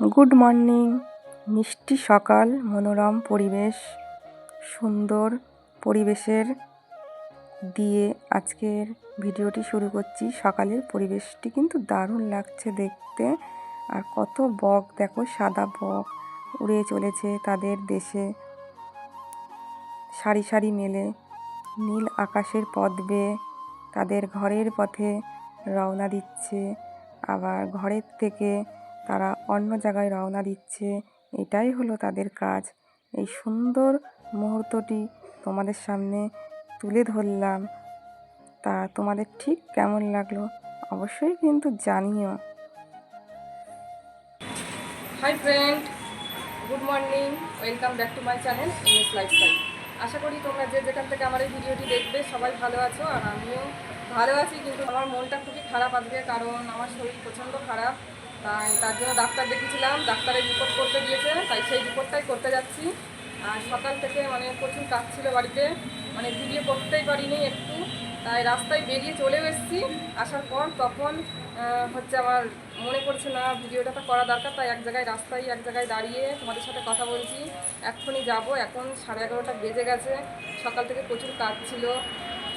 Good morning. মিষ্টি সকাল, মনোরম পরিবেশ, সুন্দর পরিবেশের দিয়ে আজকের ভিডিওটি শুরু করছি। সকালের পরিবেশটি কিন্তু দারুণ লাগছে দেখতে। আর কত বক, দেখো সাদা বক উড়ে চলেছে তাদের দেশে। সারি সারি মেলে, নীল আকাশের পথ বেয়ে তাদের ঘরের পথে রওনা দিচ্ছে। আবার ঘরের থেকে তারা অন্য জায়গায় রওনা দিচ্ছে। এটাই হলো তাদের কাজ। এই সুন্দর মুহূর্তটি তোমাদের সামনে তুলে ধরলাম। তা তোমাদের ঠিক কেমন লাগল অবশ্যই কিন্তু জানিও। Hi friend good morning welcome back to my channel MS lifestyle আশা করি তোমরা যে যেখান থেকে আমার এই ভিডিওটি দেখবে সবাই ভালো আছো আর আমিও ভালো আছি, কিন্তু আমার মনটা খুবই খারাপ আজকে কারণ আমার শরীর প্রচণ্ড খারাপ। তাই তার জন্য ডাক্তার দেখিয়েছিলাম, ডাক্তারের রিপোর্ট করতে দিয়েছে তাই সেই রিপোর্টটাই করতে যাচ্ছি। আর সকাল থেকে মানে প্রচুর কাজ ছিল বাড়িতে মানে ভিডিও করতেই পারিনি একটু। তাই রাস্তায় বেরিয়ে চলেও এসেছি। আসার পর তখন হচ্ছে আমার মনে পড়ছে না, ভিডিওটা তো করা দরকার, তাই এক জায়গায় রাস্তায় এক জায়গায় দাঁড়িয়ে তোমাদের সাথে কথা বলছি। এক্ষুনি যাব, এখন সাড়ে এগারোটা বেজে গেছে। সকাল থেকে প্রচুর কাজ ছিল,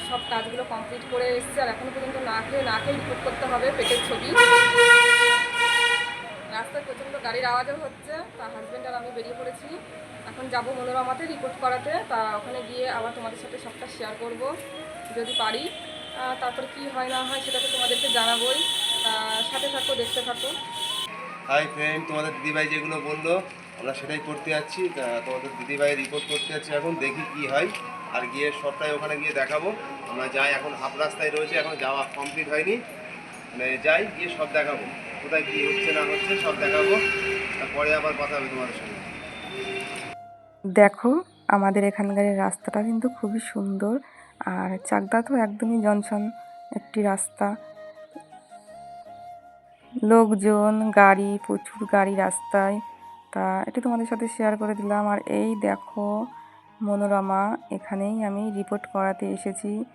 সব কাজগুলো কমপ্লিট করে এসেছি। আর এখনও পর্যন্ত না খেয়ে না খেয়ে রিপোর্ট করতে হবে পেটের ছবি। রাস্তায় প্রচণ্ড গাড়ির আওয়াজও হচ্ছে তা হাজব্যান্ড আর আমি বেরিয়ে পড়েছি। এখন যাব মনোরমাতে রিপোর্ট করাতে, তা ওখানে গিয়ে আবার তোমাদের সাথে সবটা শেয়ার করব, যদি পারি। তারপর কি হয় না হয় সেটা তো তোমাদেরকে জানাবোই। সাথে থাকো, দেখতে থাকো। হাই ফ্রেন্ড তোমাদের দিদিভাই যেগুলো বলল, আমরা সেটাই করতে যাচ্ছি। তোমাদের দিদিভাই রিপোর্ট করতে যাচ্ছি এখন, দেখি কি হয়। আর গিয়ে সবটাই ওখানে গিয়ে দেখাবো। আমরা যাই, এখন হাফ রাস্তায় রয়েছে, এখন যাওয়া কমপ্লিট হয়নি। মানে যাই, গিয়ে সব দেখাবো। কোথায় কী হচ্ছে না হচ্ছে সব দেখাবো। তারপরে আবার কথা হবে তোমাদের সঙ্গে। দেখো, আমাদের এখানকার রাস্তাটা কিন্তু খুবই সুন্দর। আর চাকদা তো একদমই জনসন একটি রাস্তা। লোকজন, গাড়ি, প্রচুর গাড়ি রাস্তায়। তা এটি তোমাদের সাথে শেয়ার করে দিলাম। আর এই দেখো, মনোরমা, এখানেই আমি রিপোর্ট করাতে এসেছি।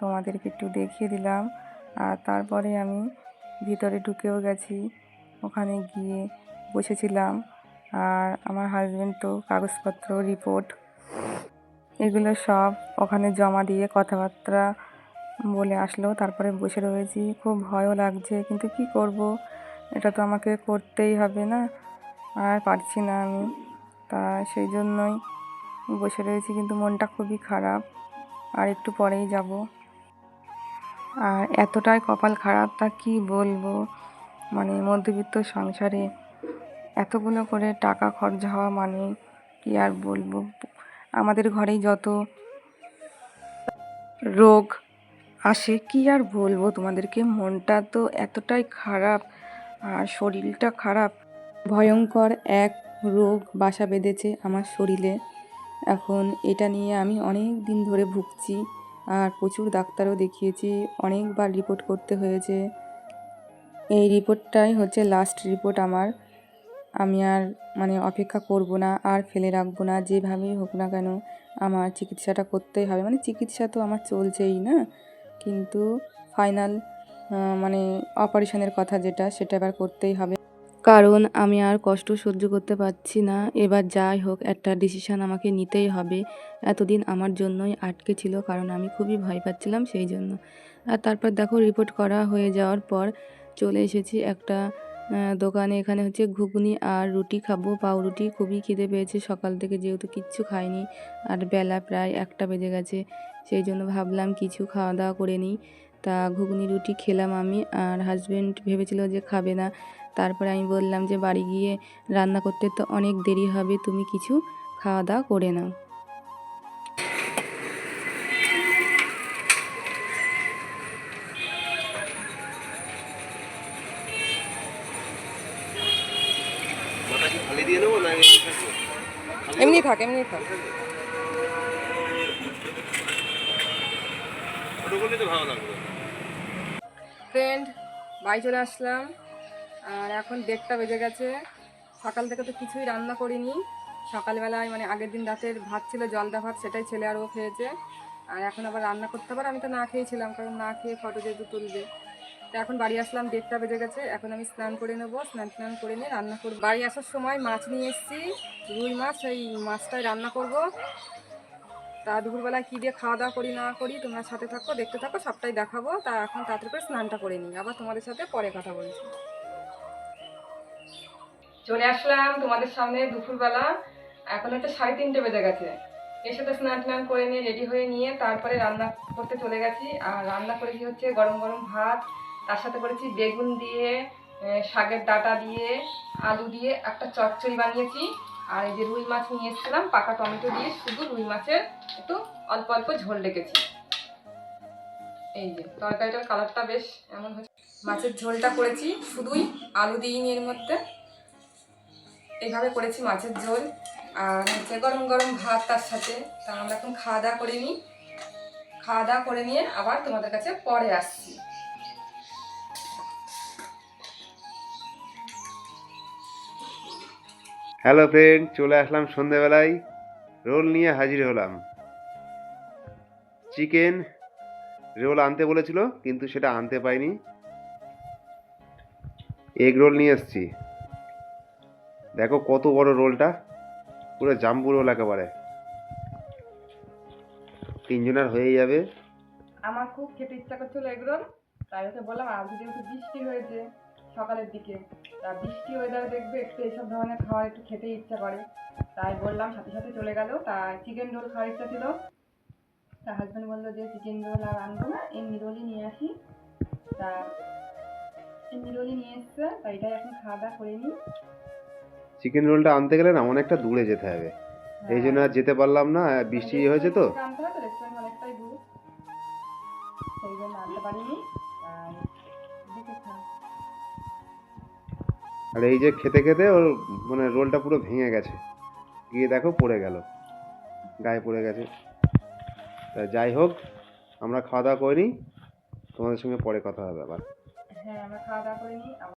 তোমাদেরকে একটু দেখিয়ে দিলাম। আর তারপরে আমি ভিতরে ঢুকেও গেছি। ওখানে গিয়ে বসেছিলাম। আর আমার হাজব্যান্ড তো কাগজপত্র রিপোর্ট এগুলো সব ওখানে জমা দিয়ে কথাবার্তা বলে আসলো। তারপরে বসে রয়েছি। খুব ভয়ও লাগছে। কিন্তু কি করব? এটা তো আমাকে করতেই হবে না। আর পারছি না আমি। তা সেই জন্যই বসে রয়েছি। কিন্তু মনটা খুবই খারাপ। আর একটু পরেই যাব। আর এতটাই কপাল খারাপ, তা কি বলব? মানে মধ্যবিত্ত সংসারে এতগুলো করে টাকা খরচ হওয়া মানে কি আর বলব? আমাদের ঘরেই যত রোগ আসে, কি আর বলব? তোমাদেরকে মনটা তো এতটাই খারাপ আর শরীরটা খারাপ। ভয়ঙ্কর এক রোগ বাসা বেঁধেছে আমার শরীরে। এখন এটা নিয়ে আমি অনেক দিন ধরে ভুগছি। আর প্রচুর ডাক্তারও দেখিয়েছি, অনেকবার রিপোর্ট করতে হয়েছে। এই রিপোর্টটাই হচ্ছে লাস্ট রিপোর্ট আমার। আমি আর মানে অপেক্ষা করব না, আর ফেলে রাখব না, যেভাবেই হোক না কেন আমার চিকিৎসাটা করতেই হবে। মানে চিকিৎসা তো আমার চলছেই না, কিন্তু ফাইনাল মানে অপারেশনের কথা যেটা, সেটা এবার করতেই হবে। কারণ আমি আর কষ্ট সহ্য করতে পারছি না। এবার যাই হোক, একটা ডিসিশান আমাকে নিতেই হবে। এতদিন আমার জন্যই আটকে ছিল, কারণ আমি খুবই ভয় পাচ্ছিলাম সেই জন্য। আর তারপর দেখো রিপোর্ট করা হয়ে যাওয়ার পর চলে এসেছি একটা দোকানে। এখানে হচ্ছে ঘুগনি আর রুটি খাব। পাউরুটি, খুবই খিদে পেয়েছে। সকাল থেকে যেহেতু কিচ্ছু খাইনি, আর বেলা প্রায় একটা বেজে গেছে, সেই জন্য ভাবলাম কিছু খাওয়া দাওয়া করে নিই। তা ঘুগনি, রুটি খেলাম আমি, আর হাজব্যান্ড ভেবেছিল যে খাবে না। তারপরে আমি বললাম যে বাড়ি গিয়ে রান্না করতে তো অনেক দেরি হবে তুমি কিছু খাওয়া দাওয়া করে নাও। এমনি থাক এমনি থাক। ওটা করলে তো ভালো লাগবে ফ্রেন্ড বাড়ি চলে আসলাম। আর এখন দেড়টা বেজে গেছে। সকাল থেকে তো কিছুই রান্না করিনি। সকালবেলায় মানে আগের দিন রাতের ভাত ছিল, জলদা ভাত, সেটাই ছেলে আর ও খেয়েছে। আর এখন আবার রান্না করতে পারে আমি তো না খেয়েছিলাম কারণ না খেয়ে ফটো যেহেতু তুলবে। তো এখন বাড়ি আসলাম, দেড়টা বেজে গেছে। এখন আমি স্নান করে নেব, স্নান স্নান করে নিয়ে রান্না করব। বাড়ি আসার সময় মাছ নিয়ে এসেছি, রুই মাছ এই মাছটাই রান্না করব। তা দুপুরবেলায় কী দিয়ে খাওয়া দাওয়া করি, না করি, তোমরা সাথে থাকো, দেখতে থাকো, সবটাই দেখাবো। তা এখন তাড়াতাড়ি করে স্নানটা করে নিই। আবার তোমাদের সাথে পরে কথা বলছি। চলে আসলাম তোমাদের সামনে দুপুরবেলা। এখন হচ্ছে সাড়ে তিনটে বেজে গেছে। এসে তো স্নান টান করে নিয়ে রেডি হয়ে নিয়ে তারপরে রান্না করতে চলে গেছি। আর রান্না করেছি হচ্ছে গরম গরম ভাত, তার সাথে করেছি বেগুন দিয়ে শাকের ডাটা দিয়ে, আলু দিয়ে একটা চচ্চড়ি বানিয়েছি। আর এই যে রুই মাছ নিয়ে এসেছিলাম, পাকা টমেটো দিয়ে শুধু রুই মাছের একটু অল্প অল্প ঝোল রেখেছি। এই যে তরকারিটার কালারটা বেশ এমন হচ্ছে মাছের ঝোলটা করেছি শুধুই আলু দিইনি এর মধ্যে। এইভাবে করেছি মাছের ঝোল। আর হচ্ছে গরম গরম ভাত তার সাথে। তা আমরা এখন খাওয়া দাওয়া করে নিই। খাওয়া দাওয়া করে নিয়ে আবার তোমাদের কাছে পরে আসছি। হ্যালো ফ্রেন্ড চলে আসলাম সন্ধেবেলায়। রোল নিয়ে হাজির হলাম। চিকেন রোল আনতে বলেছিল, কিন্তু সেটা আনতে পাইনি। এগ রোল নিয়ে এসছি। দেখো কত বড় রোলটা। পুরো জাম্বু রোল একেবারে। তিনজনের হয়ে যাবে। আমার খুব খেতে ইচ্ছা করছিল এগ রোল, তাই ওকে বললাম, আজকে যেহেতু বৃষ্টি হয়েছে সকালের দিকে, তা বৃষ্টি ওয়েদার দেখবে, একটু এইসব ধরনের খাওয়ার একটু খেতে ইচ্ছা করে। তাই বললাম, সাথে সাথে চলে গেল। তা চিকেন রোল খাওয়ার ইচ্ছা ছিল। তা হাজব্যান্ড বলল যে চিকেন রোল আর আনব না, এমনি রোলই নিয়ে আসি। তা এমনি রোলই নিয়ে এসছে, তাই এটাই এখন খাওয়া দাওয়া করে নিই। চিকেন রোলটা আনতে গেলে না অনেকটা দূরে যেতে হবে। এই জন্য আর যেতে পারলাম না বৃষ্টি হয়েছে তো। হয় তো আনতে পারিনি। আর এই যে খেতে খেতে ওর মানে রোলটা পুরো ভেঙে গেছে। গিয়ে দেখো পড়ে গেল। গায়ে পড়ে গেছে। তা যাই হোক আমরা খাওয়া দাওয়া করিনি। তোমাদের সঙ্গে পরে কথা হবে আবার। হ্যাঁ আমরা খাওয়া দাওয়া করে নিই